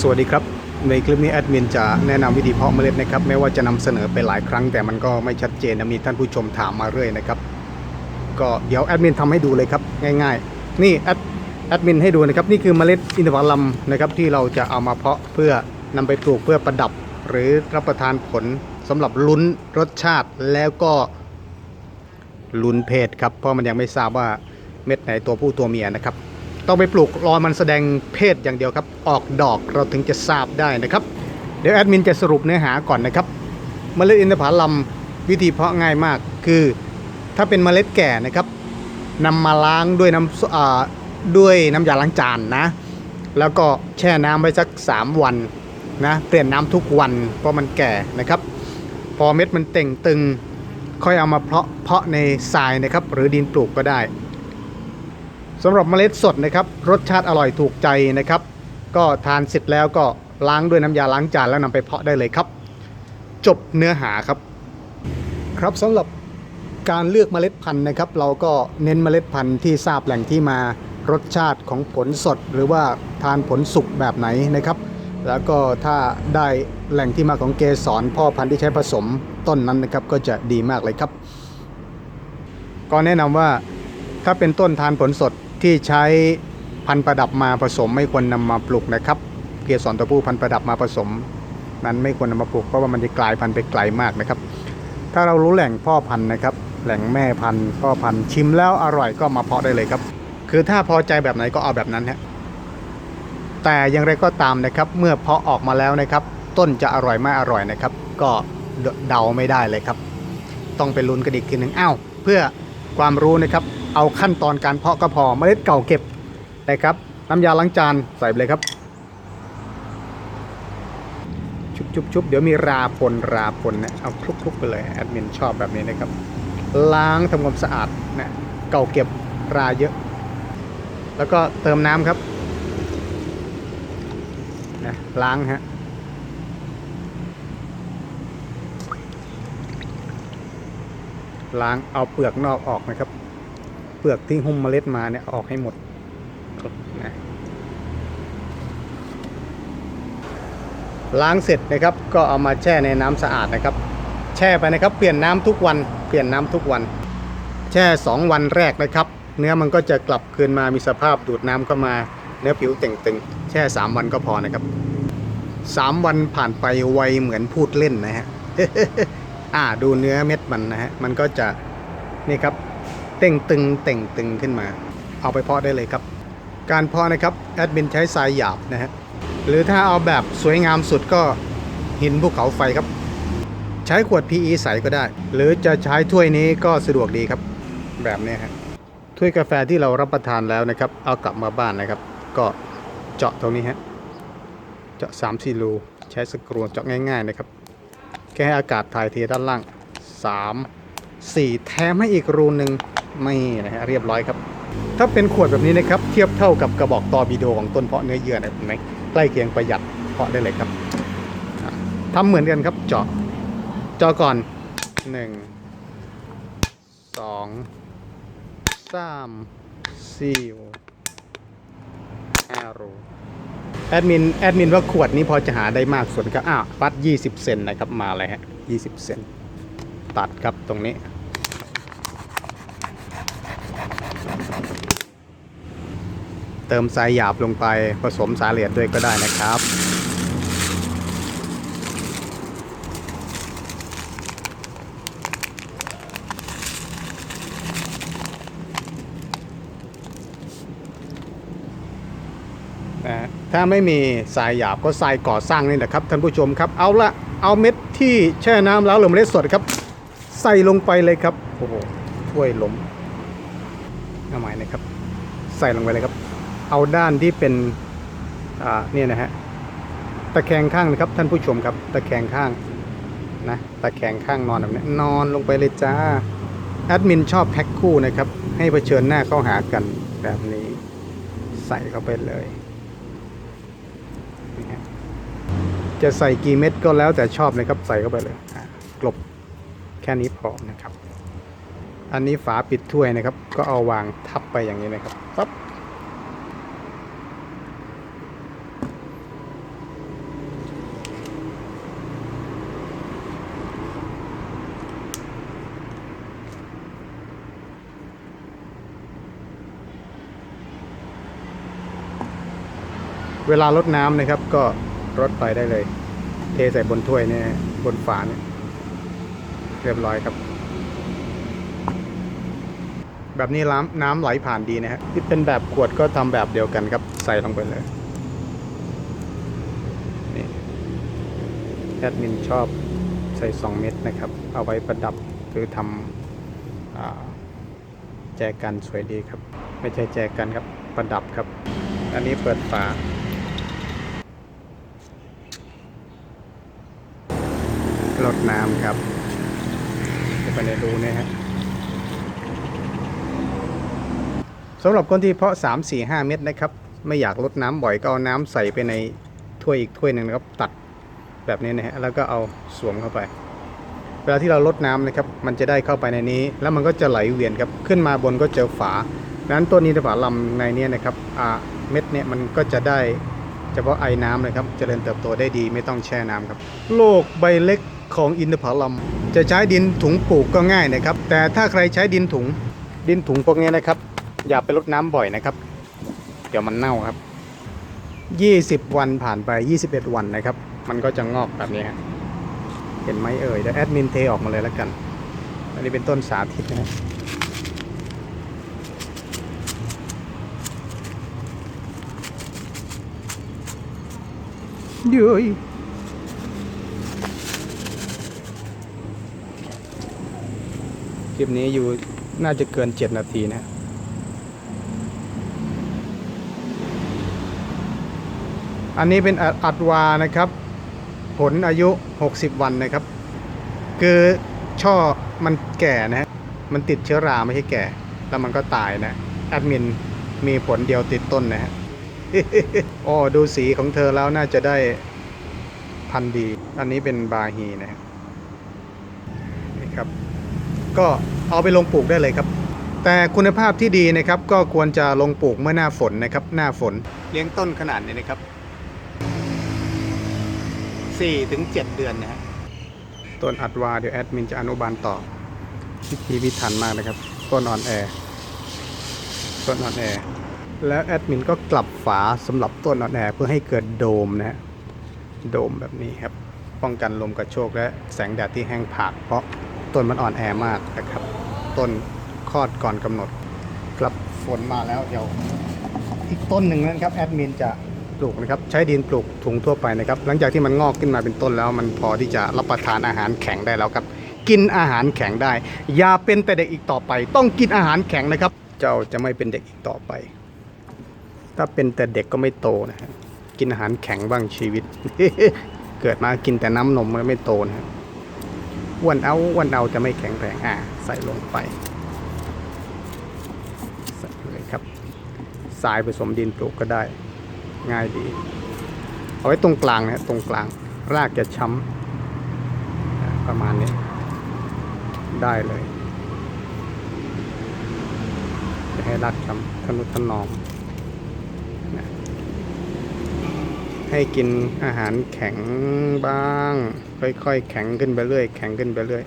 สวัสดีครับ ในคลิปนี้แอดมินจะแนะนำวิธีเพาะเมล็ดนะครับไม่ว่าจะนำเสนอไปหลายครั้ง แต่มันก็ไม่ชัดเจนมีท่านผู้ชมถามมาเรื่อยนะครับ ก็เดี๋ยวแอดมินทำให้ดูเลยครับง่ายๆ นี่แอดแอดมินให้ดูนะครับนี่คือเมล็ดอินทผลัมนะครับที่เราจะเอามาเพาะเพื่อนำไปปลูกเพื่อประดับ หรือรับประทานผลสำหรับลุ้นรสชาติแล้วก็ลุ้นเพศครับเพราะมันยังไม่ทราบว่าเม็ดไหนตัวผู้ตัวเมียนะครับ ต้องไปปลูกรอมันแสดงเพศอย่างเดียวครับ ออกดอกเราถึงจะทราบได้นะครับ เดี๋ยวแอดมินจะสรุปเนื้อหาก่อนนะครับ เมล็ดอินทผลัมวิธีเพาะง่ายมากคือ ถ้าเป็นเมล็ดแก่นะครับนำมาล้างด้วยน้ำด้วยน้ำยาล้างจานนะ แล้วก็แช่น้ำไว้สัก 3 วันนะเปลี่ยนน้ำทุกวันเพราะมันแก่นะครับ พอเม็ดมันเต่งตึงค่อยเอามาเพาะเพาะในทรายนะครับ หรือดินปลูกก็ได้ สำหรับเมล็ดสดนะครับ รสชาติอร่อยถูกใจนะครับ ก็ทานเสร็จแล้วก็ล้างด้วยน้ำยาล้างจานแล้วนำไปเพาะได้เลยครับ จบเนื้อหาครับ ครับสำหรับการเลือกเมล็ดพันธุ์นะครับ เราก็เน้นเมล็ดพันธุ์ที่ทราบแหล่งที่มารสชาติของผลสด หรือว่าทานผลสุกแบบไหนนะครับ แล้วก็ถ้าได้แหล่งที่มาของเกสรพ่อพันธุ์ที่ใช้ผสมต้นนั้นนะครับ ก็จะดีมากเลยครับ ก็แนะนำว่าถ้าเป็นต้นทานผลสด ที่ใช้พันธุ์ประดับมาผสม ไม่ควรนำมาปลูกนะครับ เกสรตัวผู้พันธุ์ประดับมาผสม นั้นไม่ควรนำมาปลูกเพราะว่ามันจะกลายพันธุ์ไปไกลมากนะครับ ถ้าเรารู้แหล่งพ่อพันธุ์นะครับ แหล่งแม่พันธุ์พ่อพันธุ์ชิมแล้วอร่อยก็มาเพาะได้เลยครับ คือถ้าพอใจแบบไหนก็เอาแบบนั้นฮะแต่อย่างไรก็ตามนะครับ เมื่อเพาะออกมาแล้วนะครับ ต้นจะอร่อยไม่อร่อยนะครับ ก็เดาไม่ได้เลยครับ ต้องไปลุ้นกันอีกทีหนึ่งอ้าวเพื่อความรู้นะครับ เอาขั้นตอนการเพาะก็พอเมล็ดเก่าเก็บนะครับน้ำยาล้างจานใส่ไปเลยครับ ชุบชุบชุบเดี๋ยวมีราพลราพลเนี่ยเอาคลุกคลุกไปเลยแอดมินชอบแบบนี้นะครับ ล้างทำความสะอาดนะเก่าเก็บราเยอะ แล้วก็เติมน้ำครับนะล้างฮะล้างเอาเปลือกนอกออกนะครับ ปลือกที่หุ้มเมล็ดมาเนี่ยออกให้หมดนะล้างเสร็จนะครับก็เอามาแช่ในน้ำสะอาดนะครับ แช่ไปนะครับ เปลี่ยนน้ำทุกวัน เปลี่ยนน้ำทุกวัน แช่ 2 วันแรกนะครับ เนื้อมันก็จะกลับคืนมามีสภาพดูดน้ำเข้ามา เนื้อผิวเต่งตึงแช่ 3 วันก็พอนะครับ 3 วันผ่านไปไวเหมือนพูดเล่นนะฮะอ่าดูเนื้อเม็ดมันนะฮะมันก็จะนี่ครับ ต่งตึงเต่งตึงขึ้นมา เอาไปเพาะได้เลยครับ การเพาะนะครับแอดมินใช้ทรายหยาบนะฮะหรือถ้าเอาแบบสวยงามสุดก็หินภูเขาไฟครับ ใช้ขวด PE ใสก็ได้ หรือจะใช้ถ้วยนี้ก็สะดวกดีครับ แบบนี้ฮะถ้วยกาแฟที่เรารับประทานแล้วนะครับ เอากลับมาบ้านนะครับ ก็เจาะตรงนี้ฮะเจาะ3 4รูใช้สกรูเจาะง่าย ๆ นะครับ แค่ให้อากาศถ่ายเทด้านล่าง 3 4 แถมให้อีกรูหนึ่ง ไม่นะฮะเรียบร้อยครับ ถ้าเป็นขวดแบบนี้นะครับ เทียบเท่ากับกระบอกตอบิโดของต้นเพาะเนื้อเยื่อนะเห็นไหมใกล้เคียงประหยัดเพาะได้เลยครับอะทำเหมือนกันครับเจาะเจาะก่อน1 2 3 4 5รูแอดมินแอดมินว่าขวดนี้พอจะหาได้มากส่วนครับอ้าวปัด 20 เซนนะครับมาเลยฮะ20 เซนตัดครับตรงนี้ เติมทรายหยาบลงไปผสมสาเหลียดด้วยก็ได้นะครับ ถ้าไม่มีทรายหยาบก็ทรายก่อสร้างนี่นะครับท่านผู้ชมครับเอาละเอาเม็ดที่แช่น้ำแล้วหรือเมล็ดสดครับ ใส่ลงไปเลยครับโอ้โหถ้วยล้มเอาใหม่นะครับ ใส่ลงไปเลยครับ เอาด้านที่เป็นเนี่ยนะฮะตะแคงข้างนะครับท่านผู้ชมครับ ตะแคงข้างนะตะแคงข้างนอนแบบนี้นอนลงไปเลยจ้าแอดมินชอบแพ็คคู่นะครับ ให้เผชิญหน้าเข้าหากันแบบนี้ใส่เข้าไปเลยนะฮะจะใส่กี่เม็ดก็แล้วแต่ชอบนะครับใส่เข้าไปเลยกลบแค่นี้พอนะครับ อันนี้ฝาปิดถ้วยนะครับ ก็เอาวางทับไปอย่างนี้นะครับปั๊บ เวลาลดน้ำนะครับ ก็รดไปได้เลย เทใส่บนถ้วยเนี่ยบนฝาเนี่ยเรียบร้อยครับ แบบนี้น้ำน้ำไหลผ่านดีนะฮะที่เป็นแบบขวดก็ทำแบบเดียวกันครับ ใส่ลงไปเลยนี่แอดมินชอบใส่ 2 เม็ดนะครับ เอาไว้ประดับหรือทำอ่าแจกันสวยดีครับ ไม่ใช่แจกันครับประดับครับ อันนี้เปิดฝา ลดน้ำครับเดี๋ยวไปในรูนะฮะสำหรับคนที่เพาะ 3 4 5 เม็ดนะครับ ไม่อยากลดน้ำบ่อยก็เอาน้ำใส่ไปในถ้วยอีกถ้วยหนึ่งนะครับ ตัดแบบนี้นะฮะแล้วก็เอาสวมเข้าไป เวลาที่เราลดน้ำนะครับ มันจะได้เข้าไปในนี้ แล้วมันก็จะไหลเวียนครับขึ้นมาบนก็เจอฝาดังนั้นต้นนี้ฝาลำในนี้นะครับอ่าเม็ดเนี่ยมันก็จะได้เฉพาะไอ้น้ำนะครับจเจริญเติบโตได้ดีไม่ต้องแช่น้ำครับ โลกใบเล็ก ของอินทผลัม จะใช้ดินถุงปลูกก็ง่ายนะครับ แต่ถ้าใครใช้ดินถุง ดินถุงพวกนี้นะครับ อย่าไปรดน้ำบ่อยนะครับ เดี๋ยวมันเน่าครับ 20 วันผ่านไป 21 วันนะครับ มันก็จะงอกแบบนี้ฮะเห็นไหมเอ่ยเดี๋ยวแอดมินเทออกมาเลยแล้วกัน อันนี้เป็นต้นสาธิตนะครับเย้ย คลิปนี้อยู่น่าจะเกิน7นาทีนะอันนี้เป็นอัอัดวานะครับ ผลอายุ 60 วันนะครับ คือช่อมันแก่นะฮะมันติดเชื้อราไม่ใช่แก่ แล้วมันก็ตายนะแอดมินมีผลเดียวติดต้นนะฮะโอ้ดูสีของเธอแล้วน่าจะได้พันดี อันนี้เป็นบาฮีนะครับ ก็เอาไปลงปลูกได้เลยครับ แต่คุณภาพที่ดีนะครับก็ควรจะลงปลูกเมื่อหน้าฝนนะครับ หน้าฝนเลี้ยงต้นขนาดนี้นะครับ4ถึง7เดือนนะฮะต้นอัดวาเดี๋ยวแอดมินจะอนุบาลต่อพิธีพิถันมากนะครับ ต้นอ่อนแอต้นอ่อนแอแล้วแอดมินก็กลับฝาสำหรับต้นอ่อนแอเพื่อให้เกิดโดมนะฮะโดมแบบนี้ครับ ป้องกันลมกระโชกและแสงแดดที่แห้งผากเพราะ ต้นมันอ่อนแอมากนะครับ ต้นคลอดก่อนกำหนดกลับฝนมาแล้วเดี๋ยว อีกต้นหนึ่งนะครับแอดมินจะปลูกนะครับใช้ดินปลูกถุงทั่วไปนะครับ หลังจากที่มันงอกขึ้นมาเป็นต้นแล้ว มันพอที่จะรับประทานอาหารแข็งได้แล้วครับ กินอาหารแข็งได้ อย่าเป็นแต่เด็กอีกต่อไป ต้องกินอาหารแข็งนะครับ เจ้าจะไม่เป็นเด็กอีกต่อไป ถ้าเป็นแต่เด็กก็ไม่โตนะฮะกินอาหารแข็งบ้างชีวิต เกิดมากินแต่น้ำนมมันไม่โตนะฮะ อ้วนเอาอ้วนเอาจะไม่แข็งแรงอ่าใส่ลงไปใส่เลยครับทรายผสมดินปลูกก็ได้ง่ายดี เอาไว้ตรงกลางนะฮะตรงกลางรากจะช้ำประมาณนี้ ได้เลย จะให้รากช้ำทนุถนอม ให้กินอาหารแข็งบ้าง ค่อยๆ แข็งขึ้นไปเรื่อย แข็งขึ้นไปเรื่อย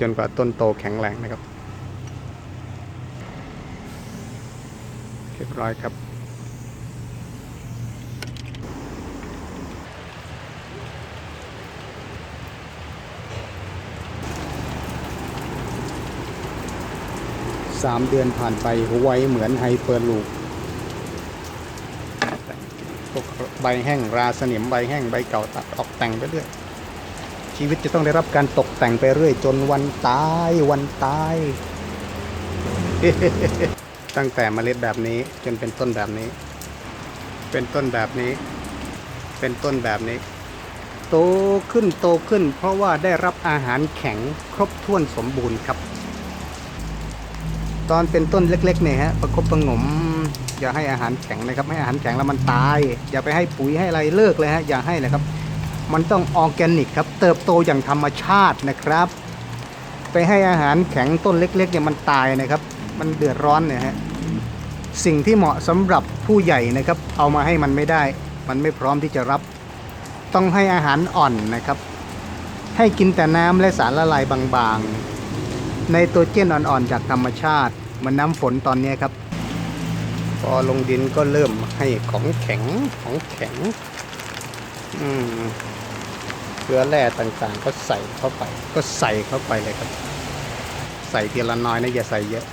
จนกว่าต้นโตแข็งแรงนะครับเรียบร้อยครับ สามเดือนผ่านไปไวเหมือนไฮเปอร์ลูป พวกใบแห้งราสนิมใบแห้งใบเก่าตัดออกแต่งไปเรื่อย ชีวิตจะต้องได้รับการตกแต่งไปเรื่อย จนวันตายวันตาย ตั้งแต่เมล็ดแบบนี้จนเป็นต้นแบบนี้ เป็นต้นแบบนี้ เป็นต้นแบบนี้ โตขึ้นโตขึ้น เพราะว่าได้รับอาหารแข็งครบถ้วนสมบูรณ์ครับ ตอนเป็นต้นเล็กๆเนี่ยฮะประคบประหงม อย่าให้อาหารแข็งนะครับให้อาหารแข็งแล้วมันตาย อย่าไปให้ปุ๋ยให้อะไรเลิกเลยฮะอย่าให้เลยครับ มันต้องออร์แกนิกครับ เติบโตอย่างธรรมชาตินะครับ ไปให้อาหารแข็งต้นเล็กๆเนี่ยมันตายนะครับ มันเดือดร้อนเนี่ยฮะสิ่งที่เหมาะสำหรับผู้ใหญ่นะครับ เอามาให้มันไม่ได้ มันไม่พร้อมที่จะรับ ต้องให้อาหารอ่อนนะครับ ให้กินแต่น้ำและสารละลายบางๆ ในตัวเจนอ่อนๆจากธรรมชาติเหมันน้ำฝนตอนนี้ครับ พอลงดินก็เริ่มให้ของแข็งของแข็ง อืมเกลือแร่ต่างๆ ก็ใส่เข้าไป ก็ใส่เข้าไปเลยครับ ใส่ทีละน้อยนะอย่าใส่เยอะ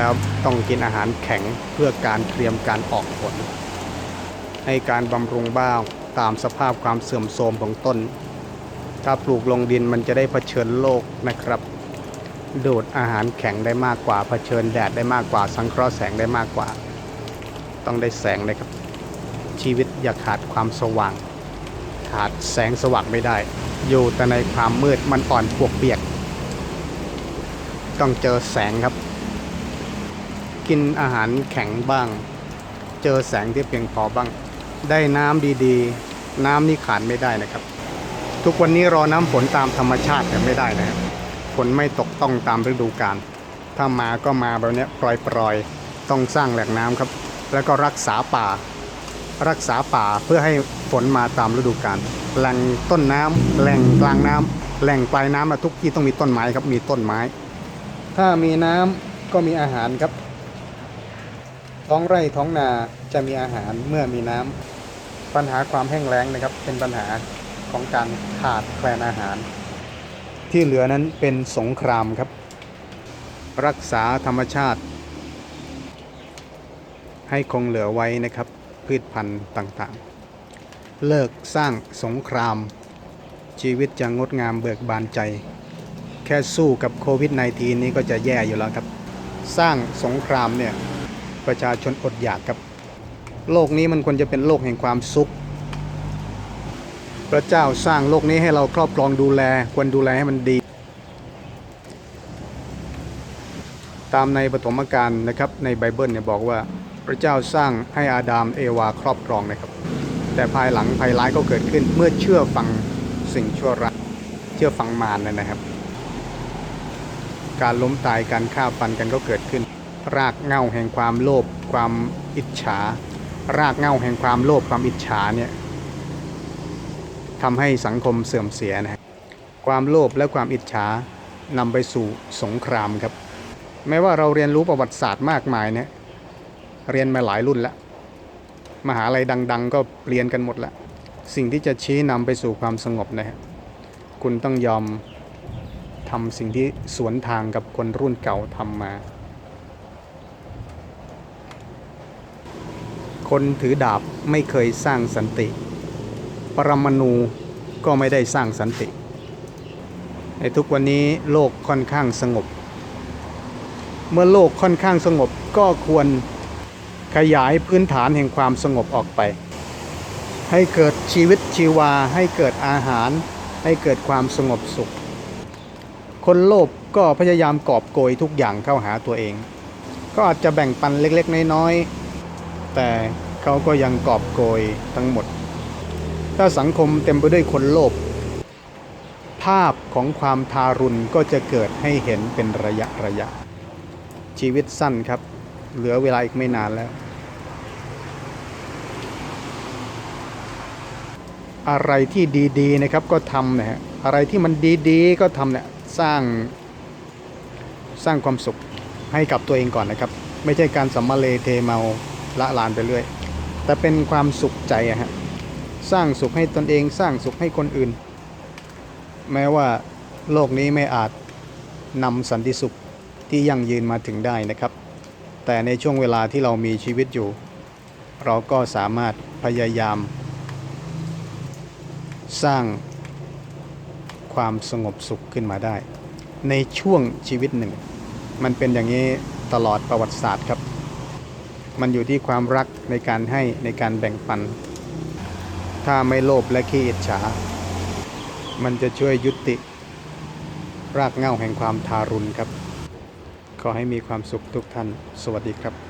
แล้วต้องกินอาหารแข็งเพื่อการเตรียมการออกผล ให้การบำรุงบ้างตามสภาพความเสื่อมโทรมของต้น ถ้าปลูกลงดินมันจะได้เผชิญโลกนะครับ ดูดอาหารแข็งได้มากกว่าเผชิญแดดได้มากกว่า สังเคราะห์แสงได้มากกว่า ต้องได้แสงเลยครับ ชีวิตอย่าขาดความสว่าง ขาดแสงสว่างไม่ได้ อยู่แต่ในความมืดมันอ่อนปวกเปียก ต้องเจอแสงครับ กินอาหารแข็งบ้าง เจอแสงที่เพียงพอบ้าง ได้น้ำดีๆ น้ำนี่ขาดไม่ได้นะครับ ทุกวันนี้รอน้ำฝนตามธรรมชาติกันไม่ได้นะครับฝนไม่ตกต้องตามฤดูกาลถ้ามาก็มาแบบนี้ปล่อยๆ ต้องสร้างแหล่งน้ำครับ แล้วก็รักษาป่า รักษาป่าเพื่อให้ฝนมาตามฤดูกาลแหล่งต้นน้ำแหล่งกลางน้ำแหล่งปลายน้ำทุกที่ต้องมีต้นไม้ครับมีต้นไม้ ถ้ามีน้ำก็มีอาหารครับ ท้องไร่ท้องนาจะมีอาหารเมื่อมีน้ำปัญหาความแห้งแล้งนะครับ เป็นปัญหาของการขาดแคลนอาหาร ที่เหลือนั้นเป็นสงครามครับ รักษาธรรมชาติ ให้คงเหลือไว้นะครับ พืชพันธุ์ต่างๆ เลิกสร้างสงคราม ชีวิตจะงดงามเบิกบานใจ แค่สู้กับโควิด -19 นี้ก็จะแย่อยู่แล้วครับ สร้างสงครามเนี่ย ประชาชนอดอยากครับ โลกนี้มันควรจะเป็นโลกแห่งความสุข พระเจ้าสร้างโลกนี้ให้เราครอบครองดูแล ควรดูแลให้มันดี ตามในปฐมกาลนะครับในไบเบิลเนี่ยบอกว่าพระเจ้าสร้างให้อาดามเอวาครอบครองนะครับ แต่ภายหลังภัยร้ายก็เกิดขึ้นเมื่อเชื่อฟังสิ่งชั่วร้ายเชื่อฟังมารนนะครับ การล้มตายการฆ่าฟันกันก็เกิดขึ้น รากเง้าแห่งความโลภความอิจฉา รากเง้าแห่งความโลภความอิจฉาเนี่ยทำให้สังคมเสื่อมเสียนะความโลภและความอิจฉานำไปสู่สงครามครับ แม้ว่าเราเรียนรู้ประวัติศาสตร์มากมายเนี่ยเรียนมาหลายรุ่นแล้ว มหาลัยดัง ๆ ก็เปลี่ยนกันหมดแล้ว สิ่งที่จะชี้นำไปสู่ความสงบนะฮะคุณต้องยอมทำสิ่งที่สวนทางกับคนรุ่นเก่าทำมา คนถือดาบไม่เคยสร้างสันติ ปรมาณูก็ไม่ได้สร้างสันติ ในทุกวันนี้โลกค่อนข้างสงบ เมื่อโลกค่อนข้างสงบก็ควรขยายพื้นฐานแห่งความสงบออกไป ให้เกิดชีวิตชีวาให้เกิดอาหาร ให้เกิดความสงบสุข คนโลภก็พยายามกอบโกยทุกอย่างเข้าหาตัวเอง ก็อาจจะแบ่งปันเล็กๆ น้อยๆ แต่เขาก็ยังกอบโกยทั้งหมด ถ้าสังคมเต็มไปด้วยคนโลภภาพของความทารุณก็จะเกิดให้เห็นเป็นระยะระยะ ชีวิตสั้นครับ เหลือเวลาอีกไม่นานแล้ว อะไรที่ดีๆนะครับก็ทำนะฮะอะไรที่มันดีๆก็ทำเนี่ยสร้างสร้างความสุขให้กับตัวเองก่อนนะครับ ไม่ใช่การสัมมาเลเทเมา ละลานไปเรื่อย แต่เป็นความสุขใจอะฮะสร้างสุขให้ตนเองสร้างสุขให้คนอื่น แม้ว่าโลกนี้ไม่อาจนำสันติสุขที่ยั่งยืนมาถึงได้นะครับ แต่ในช่วงเวลาที่เรามีชีวิตอยู่ เราก็สามารถพยายาม สร้างความสงบสุขขึ้นมาได้ ในช่วงชีวิตหนึ่ง มันเป็นอย่างนี้ตลอดประวัติศาสตร์ครับ มันอยู่ที่ความรักในการให้ในการแบ่งปัน ถ้าไม่โลภและขี้อิจฉา มันจะช่วยยุติ รากเหง้าแห่งความทารุณครับ ขอให้มีความสุขทุกท่าน สวัสดีครับ